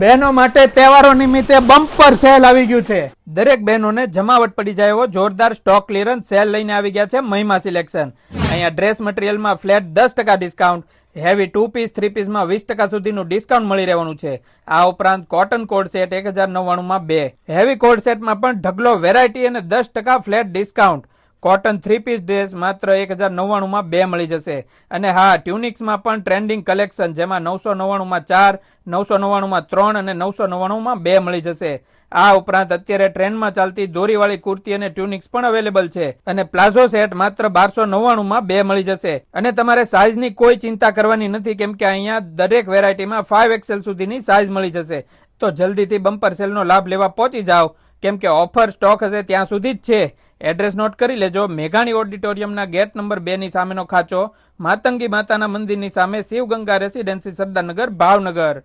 બહેનો માટે તહેવારો નિમિત્તે બમ્પર સેલ આવી ગયું છે. દરેક બહેનોને જમાવટ પડી જાય એવો જોરદાર સ્ટોક ક્લિયરન્સ સેલ લઈને આવી ગયા છે મહિમા સિલેક્શન. અહીંયા ડ્રેસ મટીરિયલમાં ફ્લેટ દસ ટકા discount, heavy two piece, three પીસમાં વીસ ટકા સુધીનું ડિસ્કાઉન્ટ મળી રહેવાનું છે. આ ઉપરાંત કોટન કોડ સેટ એક હજાર નવ્વાણુંમાં બે. હેવી કોડ સેટમાં પણ ઢગલો વેરાયટી અને દસ ટકા flat discount. Cotton three piece dress માત્ર એક હજાર નવ્વાણુંમાં બે મળી જશે. અને હા ટ્યુનિક્સમાં પણ ટ્રેન્ડિંગ કલેક્શન જેમાં નવસો નવ્વાણુંમાં ચાર નવસો નવ્વાણુંમાં ત્રણ અને નવસો નવ્વાણુંમાં બે મળી જશે. આ ઉપરાંત અત્યારે ટ્રેન્ડમાં ચાલતી દોરીવાળી કુર્તી અને ટ્યુનિક્સ પણ અવેલેબલ છે. અને પ્લાઝો સેટ માત્ર બારસો નવ્વાણુંમાં બે મળી જશે. અને તમારે સાઇઝની કોઈ ચિંતા કરવાની નથી, કેમ કે અહીંયા દરેક વેરાયટીમાં ફાઇવ એક્સેલ સુધીની સાઇઝ મળી જશે. તો જલ્દીથી બમ્પર સેલનો લાભ લેવા પહોંચી જાઓ. કેમ કે ઓફર સ્ટોક હશે ત્યાં સુધી જ છે. એડ્રેસ નોટ કરી લેજો. મેઘાણી ઓડિટોરિયમના ગેટ નંબર બે ની સામેનો ખાચો. માતંગી માતાના મંદિરની સામે શિવગંગા રેસિડેન્સી સરદારનગર, ભાવનગર.